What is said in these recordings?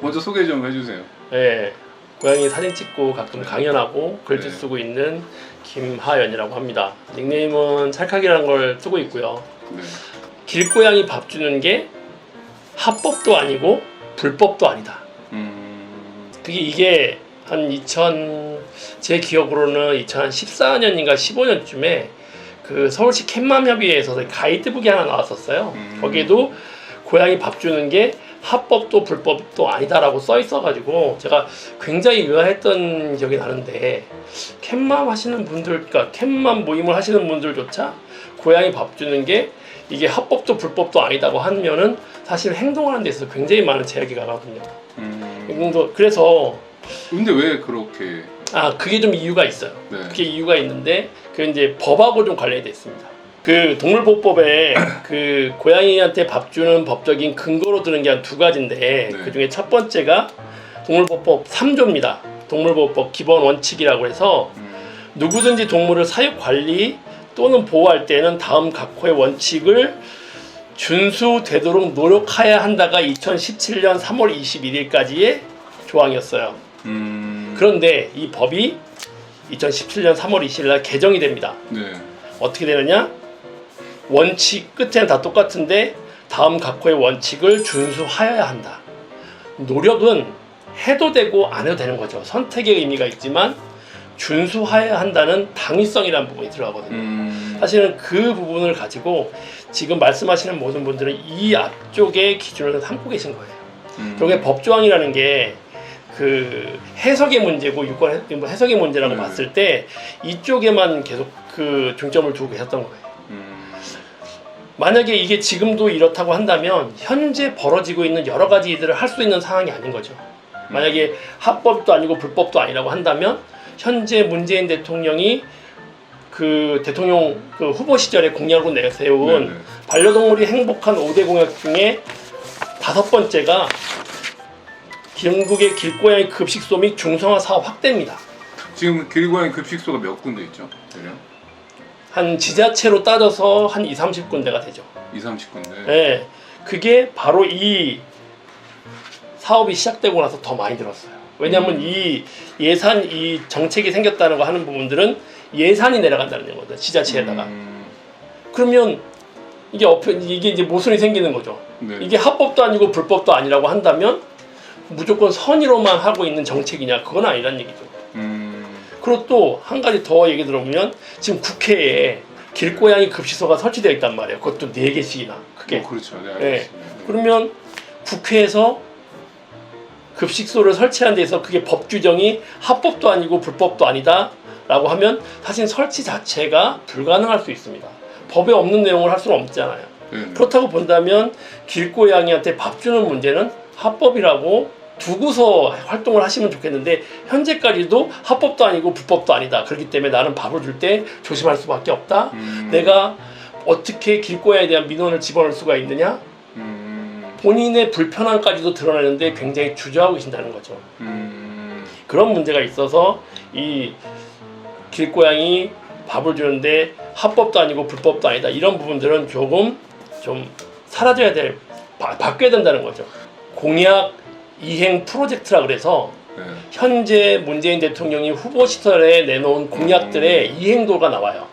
먼저 소개 좀 해주세요. 네, 고양이 사진 찍고 가끔 강연하고 글도 네. 쓰고 있는 김하연이라고 합니다. 닉네임은 찰칵이라는 걸 쓰고 있고요. 네. 길고양이 밥 주는 게 합법도 아니고 불법도 아니다. 음, 그게 이게 한 2000, 제 기억으로는 2014년인가 15년쯤에 그 서울시 캣맘협의회에서 가이드북이 하나 나왔었어요. 음. 거기에도 고양이 밥 주는 게 합법도 불법도 아니다라고 써 있어가지고 제가 굉장히 의아했던 기억이 나는데 캣맘 하시는 분들, 그러니까 캣맘 모임을 하시는 분들조차 고양이 밥 주는 게 이게 합법도 불법도 아니다고 하면은 사실 행동하는 데 있어서 굉장히 많은 제약이 가거든요. 음. 행동도 그래서 근데 왜 그렇게? 아 그게 좀 이유가 있어요. 네. 그게 이유가 있는데 그 이제 법하고 좀 관련이 돼 있습니다. 그 동물보호법에 그 고양이한테 밥 주는 법적인 근거로 드는 게 한 두 가지인데 네. 그 중에 첫 번째가 동물보호법 3조입니다. 동물보호법 기본 원칙이라고 해서 음, 누구든지 동물을 사육 관리 또는 보호할 때는 다음 각호의 원칙을 준수되도록 노력해야 한다가 2017년 3월 21일까지의 조항이었어요. 음, 그런데 이 법이 2017년 3월 20일 날 개정이 됩니다. 네. 어떻게 되느냐? 원칙 끝에는 다 똑같은데 다음 각호의 원칙을 준수하여야 한다. 노력은 해도 되고 안 해도 되는 거죠. 선택의 의미가 있지만 준수하여야 한다는 당위성이라는 부분이 들어가거든요. 음, 사실은 그 부분을 가지고 지금 말씀하시는 모든 분들은 이 앞쪽의 기준을 삼고 계신 거예요. 음, 결국에 법조항이라는 게 그 해석의 문제고 유권 해- 뭐 해석의 문제라고 네. 봤을 때 이쪽에만 계속 그 중점을 두고 계셨던 거예요. 음, 만약에 이게 지금도 이렇다고 한다면 현재 벌어지고 있는 여러 가지 일들을 할 수 있는 상황이 아닌 거죠. 만약에 합법도 아니고 불법도 아니라고 한다면 현재 문재인 대통령이 그 대통령 그 후보 시절에 공약으로 내세운 네, 네. 반려동물이 행복한 5대 공약 중에 다섯 번째가 전국의 길고양이 급식소 및 중성화 사업 확대입니다. 지금 길고양이 급식소가 몇 군데 있죠? 대략 한 지자체로 따져서 한 2, 30군데가 되죠. 2, 30군데. 예. 그게 바로 이 사업이 시작되고 나서 더 많이 들었어요. 왜냐하면 음. 이 예산, 이 정책이 생겼다는 거 하는 부분들은 예산이 내려간다는 거거든 지자체에다가. 음, 그러면 이게 엎 이게 이제 모순이 생기는 거죠. 네. 이게 합법도 아니고 불법도 아니라고 한다면 무조건 선의로만 하고 있는 정책이냐 그건 아니란 얘기죠. 음, 그리고 또 한 가지 더 얘기 들어보면 지금 국회에 길고양이 급식소가 설치되어 있단 말이에요. 그것도 네 개씩이나 크게. 어, 그렇죠. 네. 네. 그러면 국회에서 급식소를 설치하는 데서 그게 법 규정이 합법도 아니고 불법도 아니다라고 하면 사실 설치 자체가 불가능할 수 있습니다. 법에 없는 내용을 할 수는 없잖아요. 네, 네. 그렇다고 본다면 길고양이한테 밥 주는 문제는 합법이라고 두고서 활동을 하시면 좋겠는데 현재까지도 합법도 아니고 불법도 아니다. 그렇기 때문에 나는 밥을 줄 때 조심할 수밖에 없다. 음, 내가 어떻게 길고양이에 대한 민원을 집어넣을 수가 있느냐? 음, 본인의 불편함까지도 드러내는데 굉장히 주저하고 계신다는 거죠. 음, 그런 문제가 있어서 이 길고양이 밥을 주는데 합법도 아니고 불법도 아니다. 이런 부분들은 조금 좀 사라져야 될, 바, 바뀌어야 된다는 거죠. 공약 이행 프로젝트라 그래서 네. 현재 문재인 대통령이 후보 시절에 내놓은 공약들의 이행도가 나와요.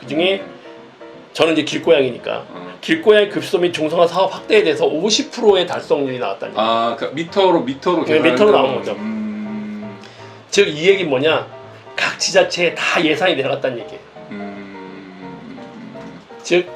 그 중에 저는 이제 길고양이니까 어. 길고양이 급소 및 중성화 사업 확대에 대해서 50%의 달성률이 나왔다는 거예요. 아, 그 미터로 미터로 네, 계산하는 미터로 거. 나온 거죠. 음, 즉 이 얘기 뭐냐? 각 지자체에 다 예산이 내려갔다는 얘기예요. 음, 즉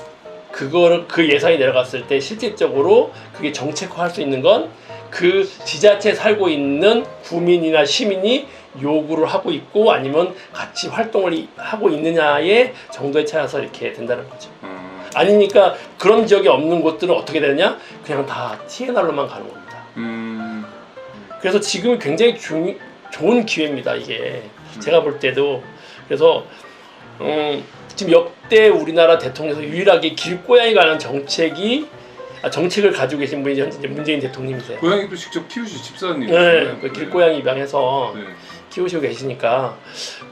그거를 그 예산이 내려갔을 때 실질적으로 그게 정책화할 수 있는 건 그 지자체에 살고 있는 구민이나 시민이 요구를 하고 있고 아니면 같이 활동을 이- 하고 있느냐의 정도에 차여서 이렇게 된다는 거죠. 어, 아니니까 그런 지역이 없는 곳들은 어떻게 되느냐? 그냥 다 TNR로만 가는 겁니다. 음, 그래서 지금이 굉장히 중, 좋은 기회입니다. 이게 제가 볼 때도 그래서 음, 지금 역대 우리나라 대통령에서 유일하게 길고양이 관한 정책이 아, 정책을 가지고 계신 분이 현재 문재인 대통령이세요. 고양이도 직접 키우시 집사님. 네, 그 길고양이 입양해서 네. 키우시고 계시니까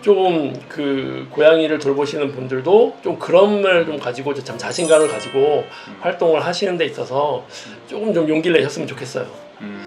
조금 그 고양이를 돌보시는 분들도 좀 그런 걸 좀 가지고 참 자신감을 가지고 음. 활동을 하시는 데 있어서 조금 좀 용기를 내셨으면 좋겠어요. 음.